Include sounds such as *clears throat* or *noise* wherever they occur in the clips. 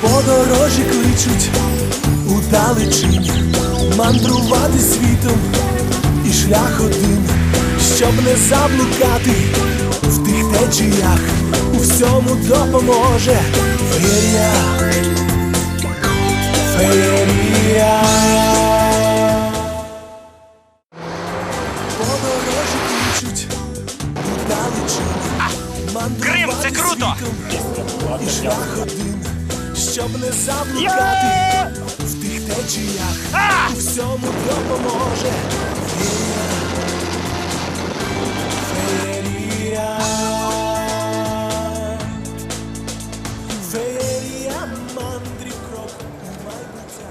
Подорожі кличуть у далечінь, мандрувати світом і шлях один, щоб не заблукати в тих течіях, у всьому допоможе феєрія, феєрія. Подорожі кличуть у мандрувати Крим, це круто! і шлях один, щоб не заблукати в тих течіях, у всьому допоможе феєрія. Феєрія, феєрія мандрів крок у майбуття.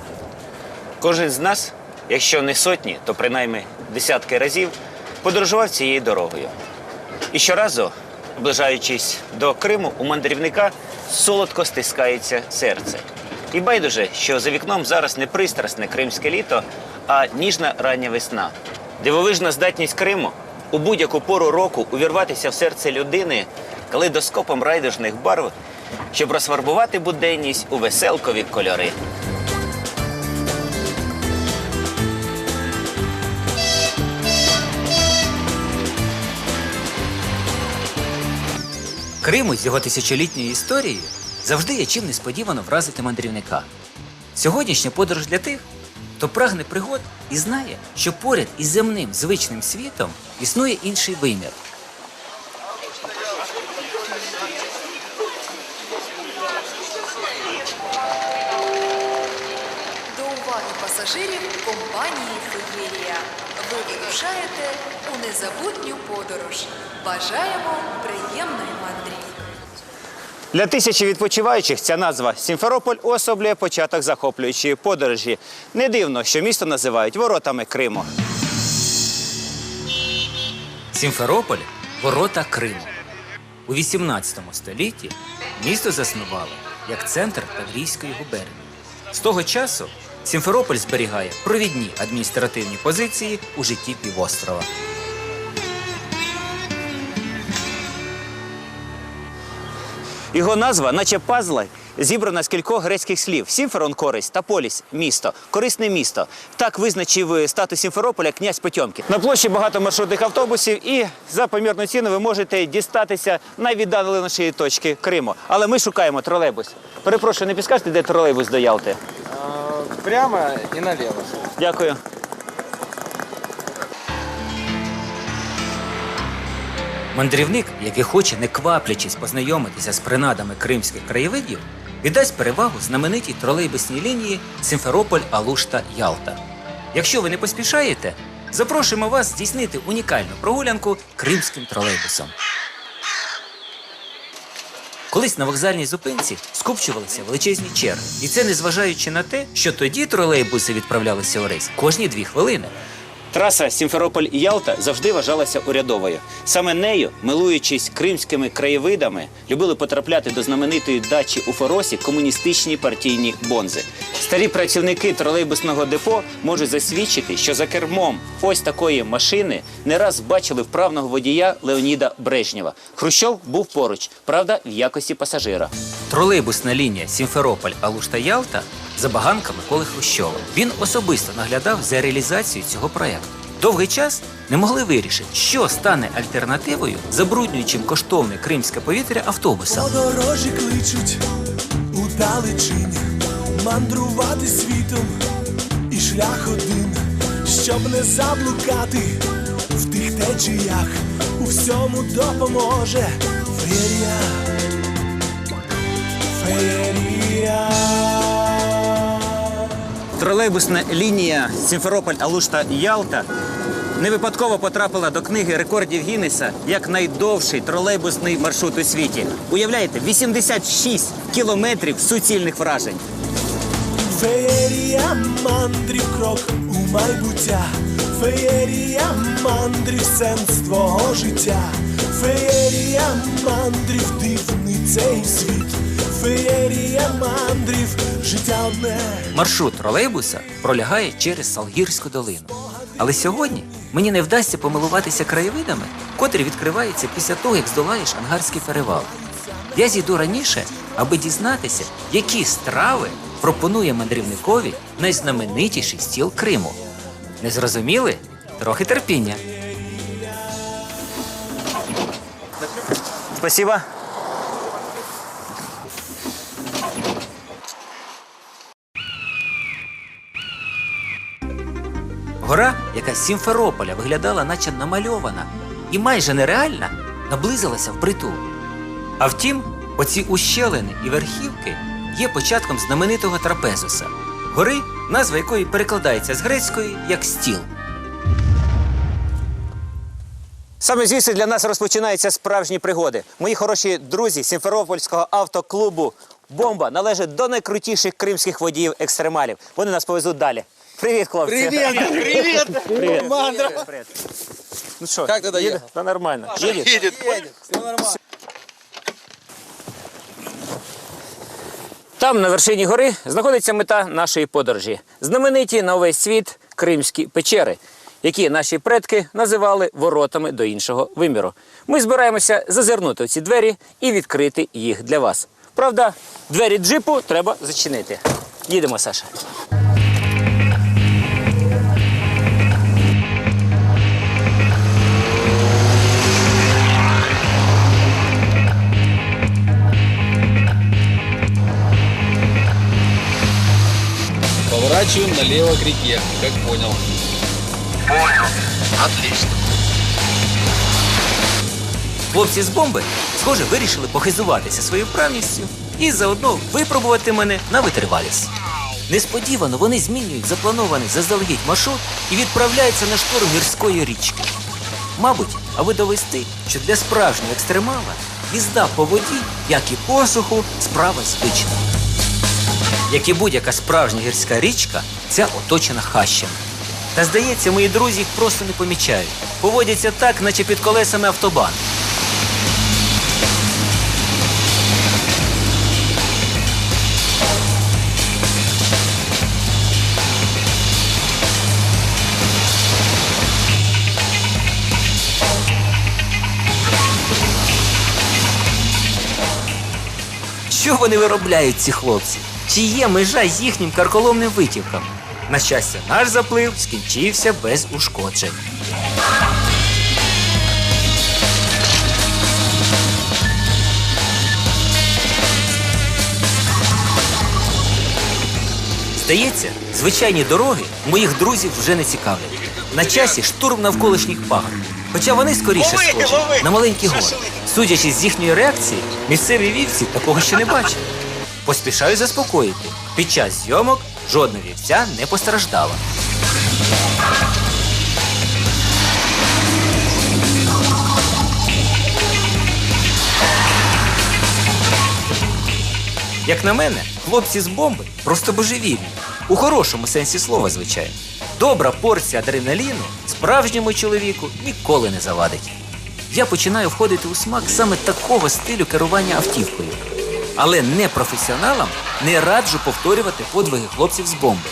Кожен з нас, якщо не сотні, то принаймні десятки разів подорожував цією дорогою. І щоразу, наближаючись до Криму, у мандрівника солодко стискається серце. І байдуже, що за вікном зараз не пристрасне кримське літо, а ніжна рання весна. Дивовижна здатність Криму у будь-яку пору року увірватися в серце людини калейдоскопом райдужних барв, щоб розфарбувати буденність у веселкові кольори. Криму з його тисячолітньою історією завжди є чим несподівано вразити мандрівника. Сьогоднішня подорож для тих, хто прагне пригод і знає, що поряд із земним звичним світом існує інший вимір. До уваги пасажирів компанії Феєрія. Ви вирушаєте у незабутню подорож. Бажаємо приємної. Для тисячі відпочиваючих ця назва Сімферополь уособлює початок захоплюючої подорожі. Не дивно, що місто називають воротами Криму. Сімферополь ворота Криму. У 18 столітті місто заснували як центр Таврійської губернії. З того часу Сімферополь зберігає провідні адміністративні позиції у житті півострова. Його назва, наче пазла, зібрана з кількох грецьких слів: Сімферон користь та поліс місто, корисне місто. Так визначив е, статус Сімферополя князь Потьомкін. На площі багато маршрутних автобусів, і за помірну ціну ви можете дістатися найвіддаленішої точки Криму. Але ми шукаємо тролейбус. Перепрошую, не підскажете, де тролейбус до Ялти? Прямо и налево. Дякую. Мандрівник, який хоче, не кваплячись познайомитися з принадами кримських краєвидів, віддасть перевагу знаменитій тролейбусній лінії Сімферополь Алушта Ялта. Якщо ви не поспішаєте, запрошуємо вас здійснити унікальну прогулянку кримським тролейбусом. Колись на вокзальній зупинці скупчувалися величезні черги. І це незважаючи на те, що тоді тролейбуси відправлялися у рейс кожні дві хвилини. Траса Сімферополь-Ялта завжди вважалася урядовою. Саме нею, милуючись кримськими краєвидами, любили потрапляти до знаменитої дачі у Форосі комуністичні партійні бонзи. Старі працівники тролейбусного депо можуть засвідчити, що за кермом ось такої машини не раз бачили вправного водія Леоніда Брежнєва. Хрущов був поруч, правда, в якості пасажира. Тролейбусна лінія Сімферополь Алушта Ялта забаганка Миколи Хрущова. Він особисто наглядав за реалізацією цього проєкту. Довгий час не могли вирішити, що стане альтернативою забруднюючим коштовне кримське повітря автобусам. Подорожі кличуть у далечінь, мандрувати світом і шлях один, щоб не заблукати в тих течіях, у всьому допоможе феєрія, феєрія. Тролейбусна лінія Сімферополь-Алушта-Ялта не випадково потрапила до книги рекордів Гіннеса як найдовший тролейбусний маршрут у світі. Уявляєте, 86 кілометрів суцільних вражень. Феєрія мандрів крок у майбуття, феєрія мандрів сенс твого життя, феєрія мандрів дивний цей світ, феєрія мандрів життя одне. Маршрут тролейбуса пролягає через Салгірську долину. Але сьогодні мені не вдасться помилуватися краєвидами, котрі відкриваються після того, як здолаєш ангарський перевал. Я зійду раніше, аби дізнатися, які страви пропонує мандрівникові найзнаменитіший стіл Криму. Не зрозуміли? Трохи терпіння. Спасибо. Гора, яка з Сімферополя виглядала наче намальована і майже нереальна, наблизилася впритул. А втім, оці ущелини і верхівки є початком знаменитого трапезуса, гори, назва якої перекладається з грецької як стіл. Саме звідси для нас розпочинаються справжні пригоди. Мої хороші друзі Сімферопольського автоклубу Бомба належать до найкрутіших кримських водіїв екстремалів. Вони нас повезуть далі. Привіт, хлопці! Привет! Привет! Привіт! Мандра! Привіт. Ну що, Як ти їде? Та нормально. Їде? Едет. Все нормально. Там, на вершині гори, знаходиться мета нашої подорожі. Знамениті на увесь світ кримські печери, які наші предки називали воротами до іншого виміру. Ми збираємося зазирнути в ці двері і відкрити їх для вас. Правда, двері джипу треба зачинити. Їдемо, Саша. Поворачиваем налево к реке, как понял. Хлопці з бомби, схоже, вирішили похизуватися своєю вправністю і заодно випробувати мене на витривалість. Несподівано вони змінюють запланований заздалегідь маршрут і відправляються на штурм гірської річки. Мабуть, аби довести, що для справжнього екстремала їзда по воді, як і посуху, справа звична. Як і будь-яка справжня гірська річка, ця оточена хащами. Та здається, мої друзі їх просто не помічають. Поводяться так, наче під колесами автобан. Що вони виробляють, ці хлопці? Чи є межа з їхнім карколомним витівкам? На щастя, наш заплив скінчився без ушкоджень. Здається, звичайні дороги моїх друзів вже не цікавлять. На часі штурм навколишніх пагорбів. Хоча вони скоріше схожі на маленькі гори. Судячи з їхньої реакції, місцеві вівці такого ще не бачили. Поспішаю заспокоїти. Під час зйомок жодна вівця не постраждала. Як на мене, хлопці з бомби просто божевільні. У хорошому сенсі слова, звичайно. Добра порція адреналіну справжньому чоловіку ніколи не завадить. Я починаю входити у смак саме такого стилю керування автівкою. Але непрофесіоналам не раджу повторювати подвиги хлопців з бомби.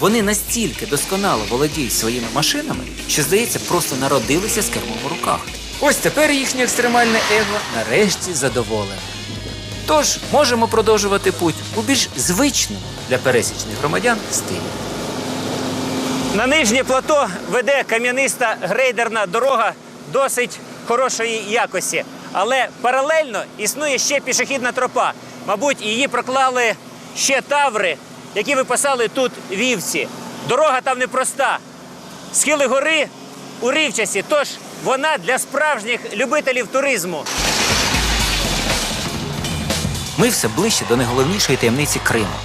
Вони настільки досконало володіють своїми машинами, що, здається, просто народилися з кермом у руках. Ось тепер їхнє екстремальне его нарешті задоволене. Тож можемо продовжувати путь у більш звичному для пересічних громадян стилі. На нижнє плато веде кам'яниста грейдерна дорога досить хорошої якості. Але паралельно існує ще пішохідна тропа. Мабуть, її проклали ще таври, які випасали тут вівці. Дорога там непроста. Схили гори уривчасті, тож вона для справжніх любителів туризму. Ми все ближче до найголовнішої таємниці Криму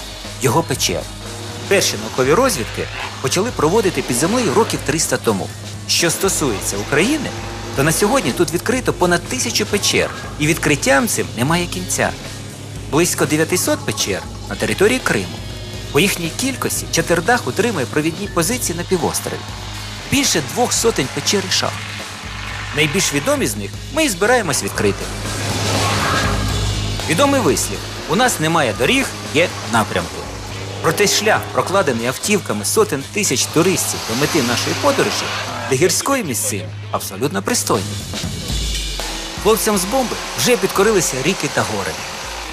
його печер. Перші наукові розвідки почали проводити під землею років 300 тому. Що стосується України, то на сьогодні тут відкрито понад тисячу печер, і відкриттям цим немає кінця. Близько 900 печер на території Криму. По їхній кількості Чатердах утримує провідні позиції на півострові. Більше двох сотень печер і шахт. Найбільш відомі з них ми і збираємось відкрити. Відомий вислів: у нас немає доріг, є напрямки. Проте шлях, прокладений автівками сотень тисяч туристів до мети нашої подорожі, для гірської місцини абсолютно пристойний. Хлопцям з бомби вже підкорилися ріки та гори.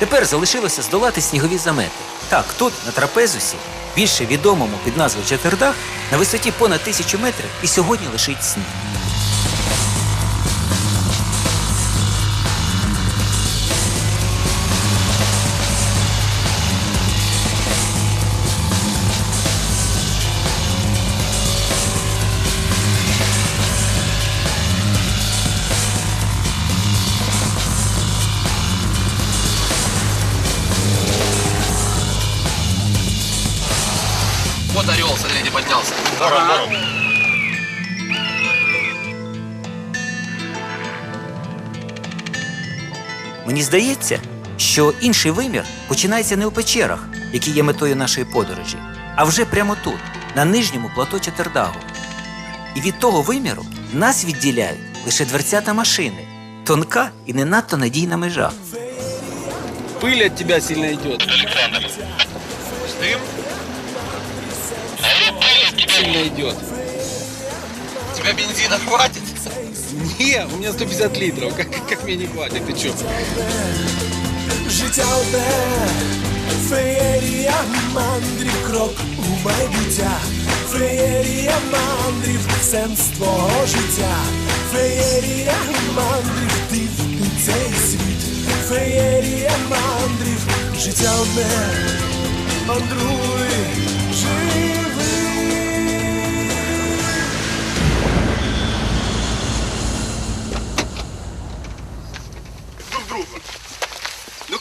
Тепер залишилося здолати снігові замети. Так, тут, на трапезусі, більше відомому під назвою Четвердах, на висоті понад тисячу метрів і сьогодні лишить сніг. Поднялся. Мені здається, що інший вимір починається не у печерах, які є метою нашої подорожі, а вже прямо тут, на нижньому плато Чатердагу. І від того виміру нас відділяють лише дверцята машини, тонка і не надто надійна межа. Пыль от тебя сильно идет. Сильно идет. Тебя бензина хватит? Не, у меня 150 литров. Как, как мне не хватит? Ты чё? Життя одне, феєрія мандрів, крок у майбуття, феєрія мандрів, сенс твого життя, феєрія мандрів, дивний цей світ, феєрія мандрів, життя одне, мандруй, живи.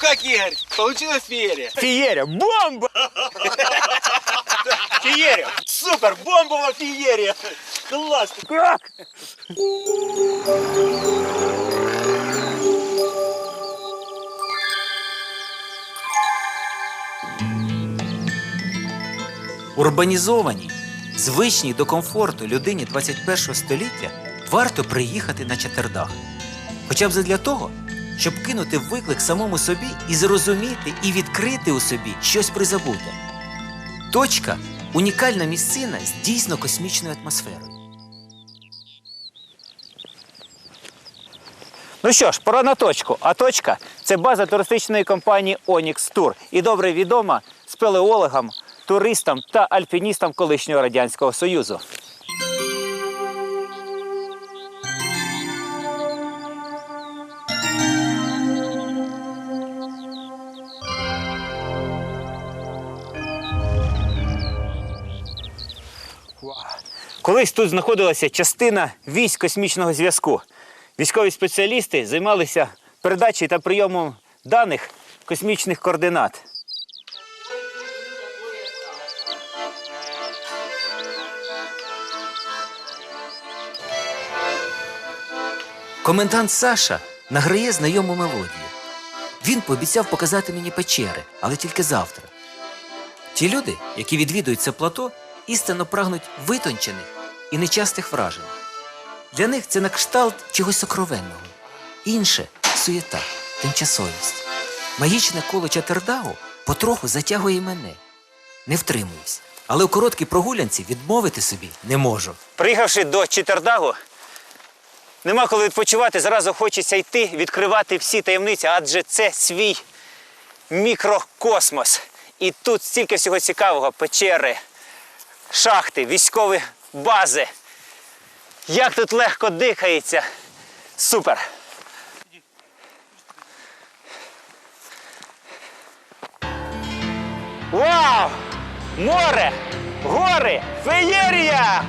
Как, Игорь? Получилась феерия? Фієрія! Бомба! *laughs* Фієрія! Супер! Бомбова фієрія! Клас! Як? Урбанізованій, звичній до комфорту людині 21 століття варто приїхати на Чатердах. Хоча б задля того, щоб кинути виклик самому собі і зрозуміти і відкрити у собі щось призабуте. Точка унікальна місцина з дійсно космічною атмосферою. Ну що ж, пора на точку. А точка це база туристичної компанії Onyx Tour і добре відома спелеологам, туристам та альпіністам колишнього радянського союзу. Колись тут знаходилася частина військ космічного зв'язку. Військові спеціалісти займалися передачею та прийомом даних космічних координат. Комендант Саша награє знайому мелодію. Він пообіцяв показати мені печери, але тільки завтра. Ті люди, які відвідують це плато, істинно прагнуть витончених і нечастих вражень. Для них це на кшталт чогось сокровенного. Інше суєта, тимчасовість. Магічне коло Чатердагу потроху затягує мене. Не втримуюсь, але у короткій прогулянці відмовити собі не можу. Приїхавши до Читердагу, нема коли відпочивати, зразу хочеться йти, відкривати всі таємниці, адже це свій мікрокосмос. І тут стільки всього цікавого: печери, шахти, військові бази. Як тут легко дихається. Супер! Вау! Море! Гори! Феєрія!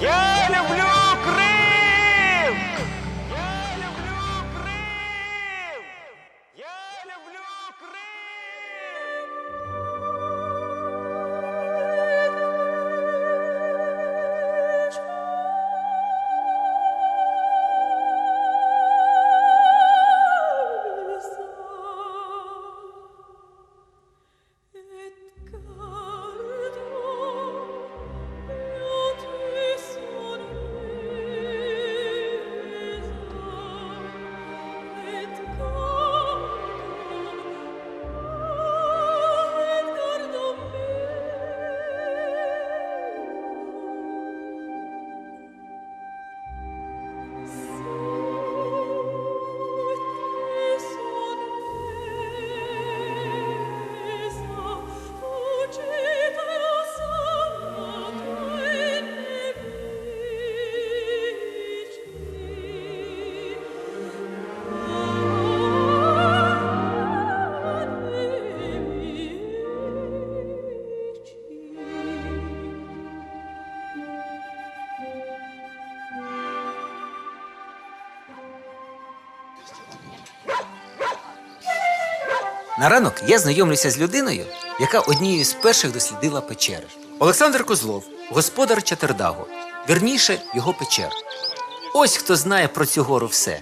Я люблю На ранок я знайомлюся з людиною, яка однією з перших дослідила печери. Олександр Козлов, господар Чатердагу, вірніше його печер. Ось хто знає про цю гору все.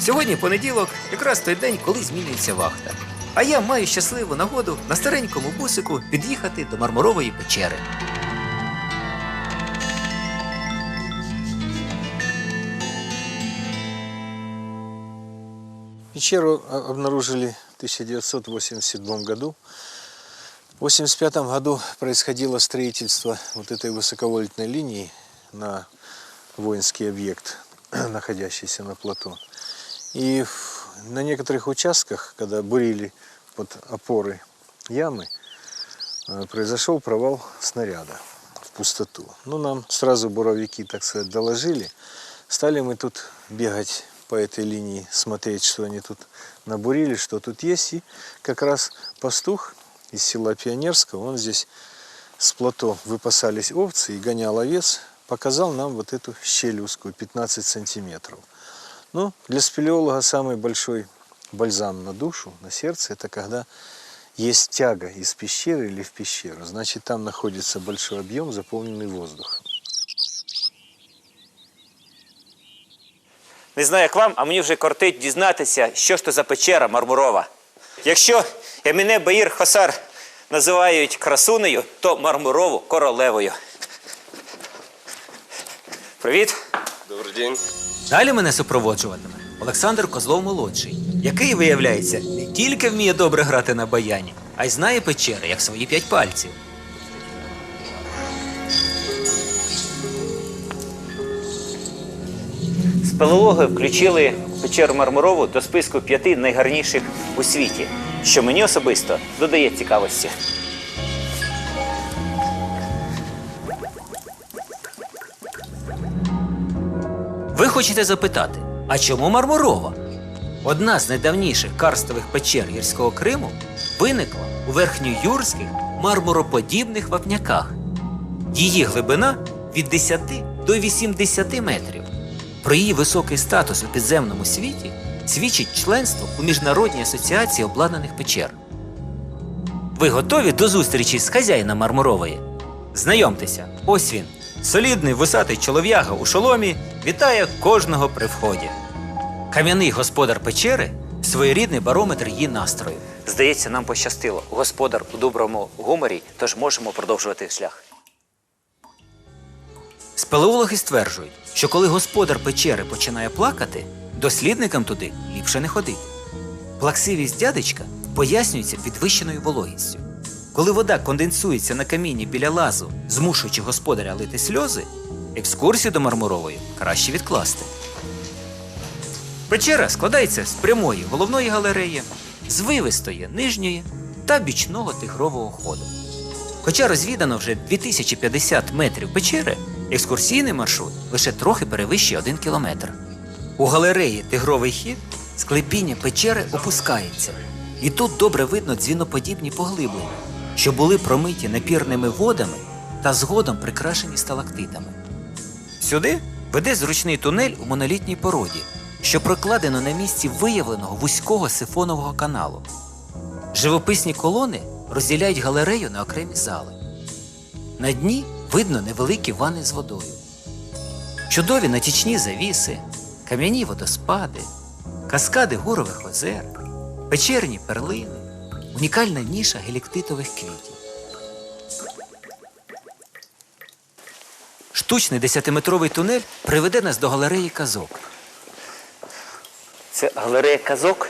Сьогодні понеділок, якраз той день, коли змінюється вахта. А я маю щасливу нагоду на старенькому бусику під'їхати до мармурової печери. Пещеру о- обнаружили в 1987 году. В 1985 году происходило строительство вот этой высоковольтной линии на воинский объект, *clears throat* находящийся на плоту. И на некоторых участках, когда бурили под опоры ямы, э, произошел провал снаряда в пустоту. Ну, нам сразу буровики, так сказать, доложили. Стали мы тут бегать по этой линии, смотреть, что они тут набурили, что тут есть. И как раз пастух из села Пионерского, он здесь с плато выпасались овцы и гонял овец, показал нам вот эту щель узкую, 15 сантиметров. Ну, для спелеолога самый большой бальзам на душу, на сердце, это когда есть тяга из пещеры или в пещеру. Значит, там находится большой объем, заполненный воздухом. Не знаю, як вам, а мені вже кортить дізнатися, що ж то за печера мармурова. Якщо Еміне Баїр Хосар називають красунею, то мармурову королевою. Привіт. Добрый день. Далі мене супроводжуватиме Олександр Козлов молодший, який, виявляється, не тільки вміє добре грати на баяні, а й знає печери, як свої п'ять пальців. Спелеологи включили печеру Мармурову до списку п'яти найгарніших у світі, що мені особисто додає цікавості. Ви хочете запитати, а чому мармурова? Одна з найдавніших карстових печер гірського Криму виникла у верхньоюрських мармуроподібних вапняках. Її глибина від 10 до 80 метрів. Про її високий статус у підземному світі свідчить членство у Міжнародній асоціації обладнаних печер. Ви готові до зустрічі з хазяїном Мармурової? Знайомтеся, ось він, солідний вусатий чолов'яга у шоломі, вітає кожного при вході. Кам'яний господар печери своєрідний барометр її настрою. Здається, нам пощастило. Господар у доброму гуморі, тож можемо продовжувати шлях. Спелеологи стверджують, що коли господар печери починає плакати, дослідникам туди ліпше не ходити. Плаксивість дядечка пояснюється підвищеною вологістю. Коли вода конденсується на камінні біля лазу, змушуючи господаря лити сльози, екскурсію до Мармурової краще відкласти. Печера складається з прямої головної галереї, з вивистої нижньої та бічного тигрового ходу. Хоча розвідано вже 2050 метрів печери, екскурсійний маршрут лише трохи перевищує 1 кілометр. У галереї Тигровий хід склепіння печери опускається, і тут добре видно дзвіноподібні поглиблення, що були промиті напірними водами та згодом прикрашені сталактитами. Сюди веде зручний тунель у монолітній породі, що прокладено на місці виявленого вузького сифонового каналу. Живописні колони розділяють галерею на окремі зали. На дні видно невеликі вани з водою. Чудові натічні завіси, кам'яні водоспади, каскади горових озер, печерні перлини, унікальна ніша геліктитових квітів. Штучний 10-метровий тунель приведе нас до галереї казок. Це галерея казок.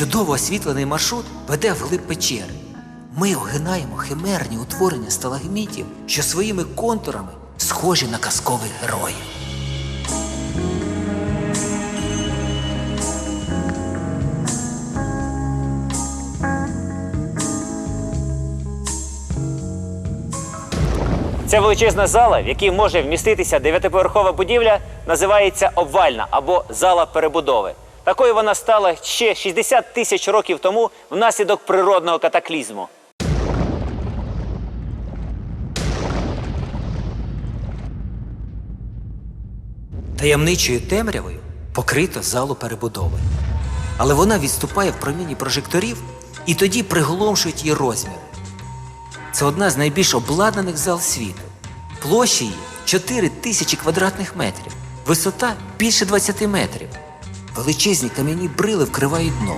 Чудово освітлений маршрут веде вглиб печери. Ми огинаємо химерні утворення сталагмітів, що своїми контурами схожі на казкових героїв. Ця величезна зала, в якій може вміститися дев'ятиповерхова будівля, називається обвальна або зала перебудови. Так Такою вона стала ще 60 тисяч років тому внаслідок природного катаклізму. Таємничою темрявою покрито залу перебудови. Але вона відступає в проміні прожекторів і тоді приголомшують її розміри. Це одна з найбільш обладнаних зал світу. Площа її 4 тисячі квадратних метрів, висота більше 20 метрів. Величезні кам'яні брили вкривають дно.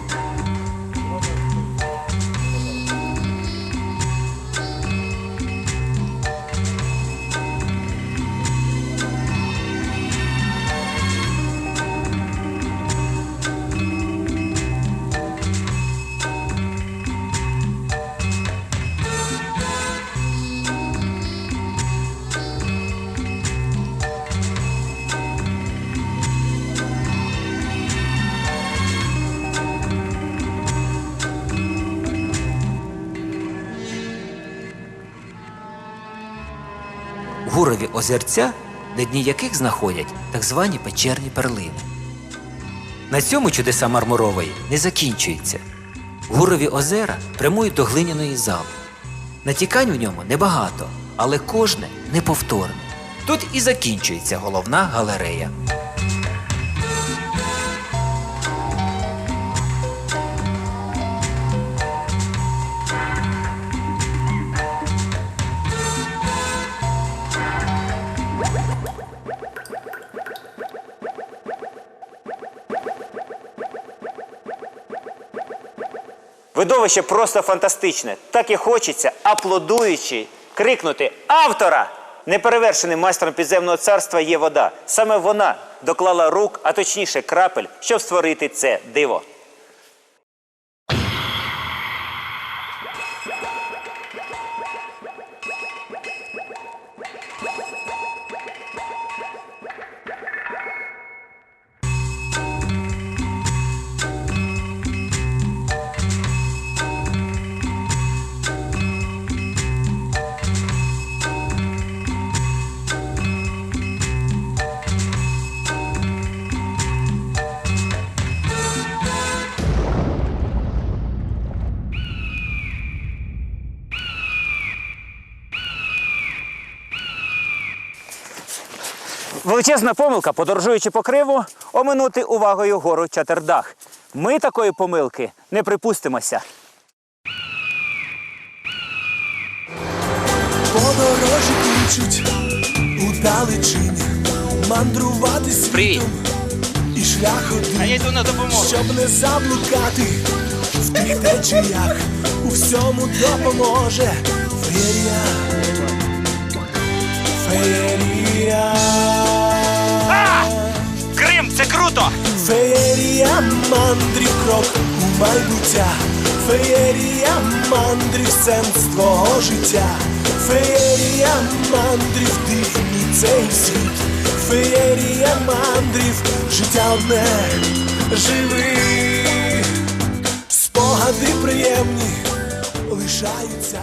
Озерця, на дні яких знаходять так звані печерні перлини. На цьому чудеса Мармурової не закінчуються. Гурові озера прямують до глиняної зали. Натікань у ньому небагато, але кожне неповторне. Тут і закінчується головна галерея. Видовище просто фантастичне. Так і хочеться, аплодуючи, крикнути автора! Неперевершеним майстром підземного царства є вода. Саме вона доклала рук, а точніше крапель, щоб створити це диво. Величезна помилка, подорожуючи по криву, оминути увагою гору Чатердах. Ми такої помилки не припустимося. Подорожі кличуть у далечині, мандрувати світом і шлях один, А я йду на допомогу. щоб не заблукати в тих течіях, у всьому допоможе феєрія. Феєрія. Це круто! Феєрія мандрів крок у майбуття, феєрія мандрів сенс твого життя, феєрія мандрів дивні цей світ, феєрія мандрів, життя одне, живи, спогади приємні лишаються